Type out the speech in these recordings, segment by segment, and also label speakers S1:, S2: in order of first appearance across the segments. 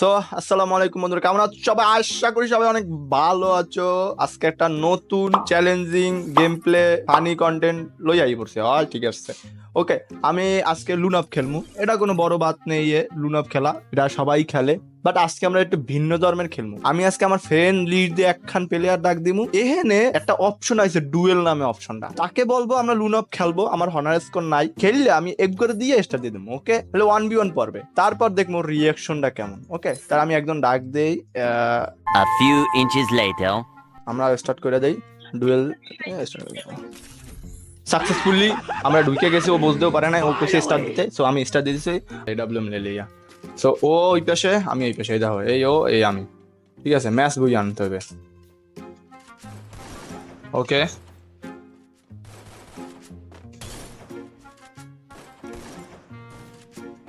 S1: So আসসালামু আলাইকুম বন্ধুরা, কেমন আছো? সবাই আশা করি সবাই অনেক ভালো আছো। আজকে একটা নতুন challenging game play funny content লই আই পড়ছে হয়, ঠিক আছে। ওকে আমি আজকে লুনাপ খেলব এটা কোনো বড় বাত নেই এ লুনাপ খেলা। এটা সবাই খেলে। বাট আজকে আমরা একটু ভিন্ন ধর্মের খেলব আমি আজকে আমার ফ্রেন্ড লিড দিয়ে একখান প্লেয়ার ডাক দিমু। এখানে একটা অপশন আছে ডুয়েল নামে অপশনটা তাকে বলব আমরা লুনাপ খেলব আমার হনার স্কোর নাই। খেললে আমি এক করে দিয়ে স্টার দিয়ে দেবো ওকে তাহলে ওয়ান বি ওয়ান পড়বে। তারপর দেখব রিয়াকশনটা কেমন ওকে তার আমি একজন ডাক দেই আমরা স্টার্ট করে দেই। ডুয়েল সাকসেসফুলি আমরা ঢুকে গেছি, ও বুঝতেও পারে না ও কেসে স্টার্ট দিতে সো আমি স্টার্ট দিয়ে দিছি ডাব্লিউ এম লিয়া। সো ও ওই পাশে, আমি এই পাশে, এই দেখো, এই ও, এই আমি। ঠিক আছে ম্যাচ বই আনতে হবে। ওকে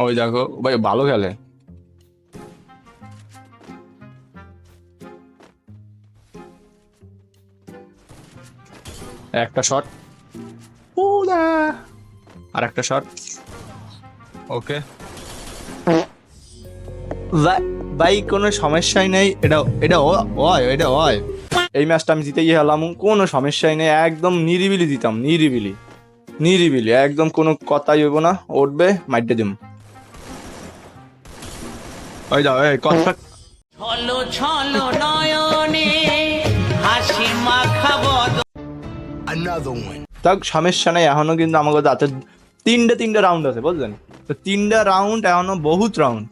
S1: ওই দেখো, ভাই ভালো খেলে। একটা শট আর একটা শট ওকে ভাই কোনো সমস্যাই নেই। এটা এটা হয় এটা হয় এই ম্যাচটা আমি জিতে গিয়ে হলাম কোনো সমস্যাই নেই। একদম নিরিবিলি দিতাম নিরিবিলি। নিরিবিলি। একদম কোনো কথাই হইব না। উঠবে মাইটে দিম। ওই যাও এই কথা
S2: ছলো ছলো নয়নে হাসি মাখাবো।
S1: তাক সমস্যা নেই এখনও কিন্তু আমাকে হাতে তিনটে তিনটে রাউন্ড আছে বুঝলেন? তো তিনটে রাউন্ড এখনও বহুত রাউন্ড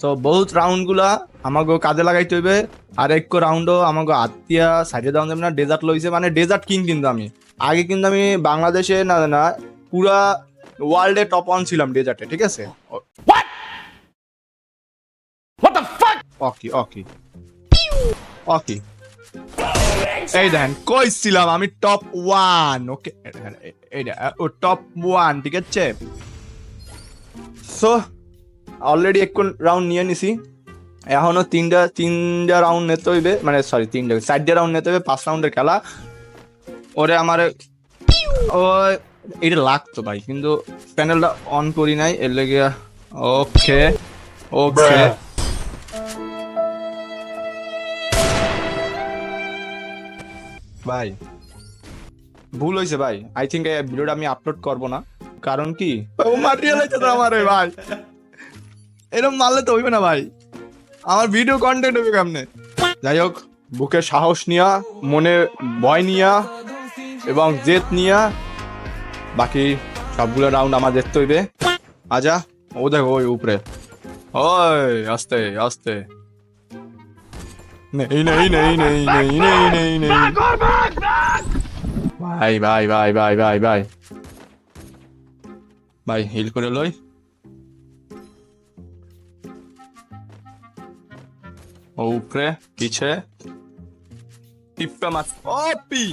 S1: তো বহুত রাউন্ডগুলা আমাকে কাজে লাগাইতে হইবে। আর এক রাউন্ডও আমাকে আত্মীয়া সাইডে দেওয়া যাবে না ডেজার্ট লইছে। মানে ডেজার্ট কিং কিন্তু আমি। আগে কিন্তু আমি বাংলাদেশে না না পুরা ওয়ার্ল্ডে টপ ওয়ান ছিলাম ডেজার্টে ঠিক আছে? ওকে ওকে অকি। এই দেখেন কইছিলাম আমি টপ ওয়ান ওকে এইটা ও টপ ওয়ান ঠিক আছে? সো অলরেডি এক রাউন্ড নিয়ে নিছি। এখনও তিনটা তিনটা রাউন্ড নিতে হইবে মানে সরি তিনটা চারটে রাউন্ড নিতে হবে পাঁচ রাউন্ডের খেলা। ওরে আমার ও এটা লাগতো ভাই কিন্তু প্যানেলটা অন করি নাই এর লেগে ওকে ওকে ভাই। ভুল হয়েছে ভাই। আই থিঙ্ক এই ভিডিওটা আমি আপলোড করব না। কারণ কি? ও মারিয়ে লাইছে তো আমার ভাই। এরকম মারলে তো হইবে না ভাই। আমার ভিডিও কন্টেন্ট হবে কেমনে? যাই হোক, বুকে সাহস নিয়া, মনে ভয় নিয়া, এবং জেদ নিয়া, বাকি সবগুলো রাউন্ড আমার দেখতে হইবে। আজা ও দেখো ওই উপরে। ওই, আস্তে আস্তে। নেই নেই নেই নেই নেই নেই নেই নেই ভাই ভাই ভাই ভাই ভাই ভাই ভাই হিল করে লই ও উপরে পিছে টিপটা মাছ অপি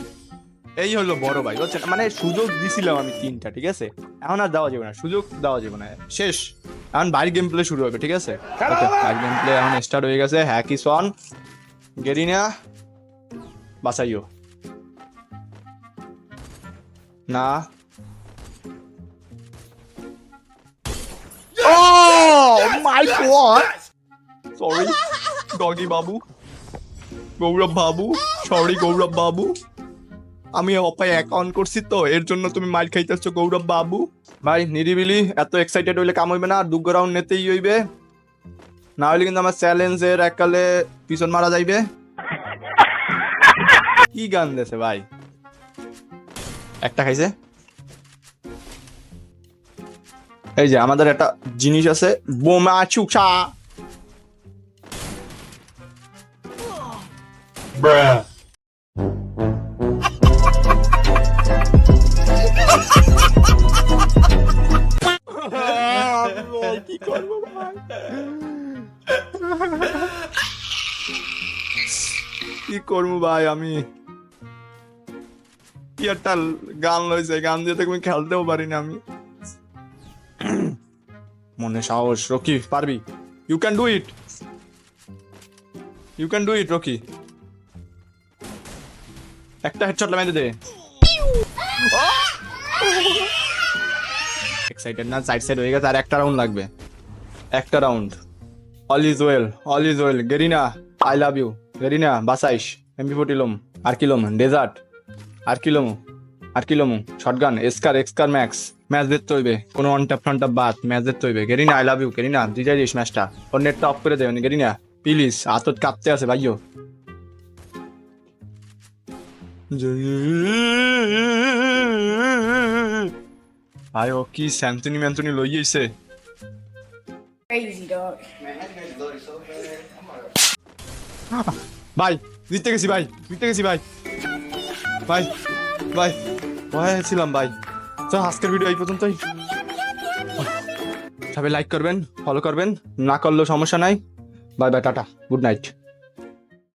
S1: এই হলো বড় ভাই। বুঝছেন মানে সুযোগ দিছিলাম আমি তিনটা ঠিক আছে? এখন আর দেওয়া যাবে না সুযোগ দেওয়া যাবে না। শেষ। এখন বাইর গেম প্লে শুরু হবে ঠিক আছে? বাইর গেম প্লে এখন স্টার্ট হয়ে গেছে। হ্যাক ইস অন গেরিনা বাঁচাইও না। Oh my god! Sorry, doggy বাবু গৌরব বাবু সরি গৌরব বাবু আমি অপায় অ্যাকাউন্ট করছি তো এর জন্য তুমি মার খাইতেছো গৌরব বাবু ভাই নিরিবিলি এত এক্সাইটেড হইলে কাম হইবে না দুগ্গ রাউন্ড নিতেই হইবে। না হলে কিন্তু আমার চ্যালেঞ্জের এককালে পিছন মারা যাইবে। কি গান দেছে ভাই? একটা খাইছে। এই যে আমাদের একটা জিনিস আছে, বোমা চুকসা। কি কি করব ভাই আমি? কি একটা গান লইছে, গান দিয়ে তো আমি খেলতেও পারি না আমি। মনে সাহস, রকি, পারবি? You can do it you can do it Rocky. একটা হেডশট মেরে দে। এক্সাইটেড না? সাইড সাইড হয়ে গেছে, আর একটা রাউন্ড লাগবে। একটা round all is well all is well Garena I love you Garena, বাসাইশ MP ফোর্টিলম আর কিলোম ডেজার্ট আর কিলোম আর কিলোম শটগান, এসকার, এক্সকার ম্যাক্স, ম্যাচ দেখতে হইবে, কোনো অন ট্যাপ ফ্রন্ট বাদ, ম্যাচ দেখতে হইবে। Garena I love you Garena জিতাই this ম্যাচটা। ওর নেটটা অফ করে দেবেন, গেরিনা প্লিজ আতত কাঁপতে আছে ভাইও ভাই ও কি স্যান্তনি ম্যান্তনি লইয়েছে?
S3: Crazy dog.
S1: ভাই জিততে গেছি ভাই জিততে গেছি ভাই ভাই ভাই ভয় ছিলাম ভাই তো আজকের ভিডিও এই পর্যন্তই। সবাই লাইক করবেন ফলো করবেন। না করলেও সমস্যা নাই। Bye bye tata. Good night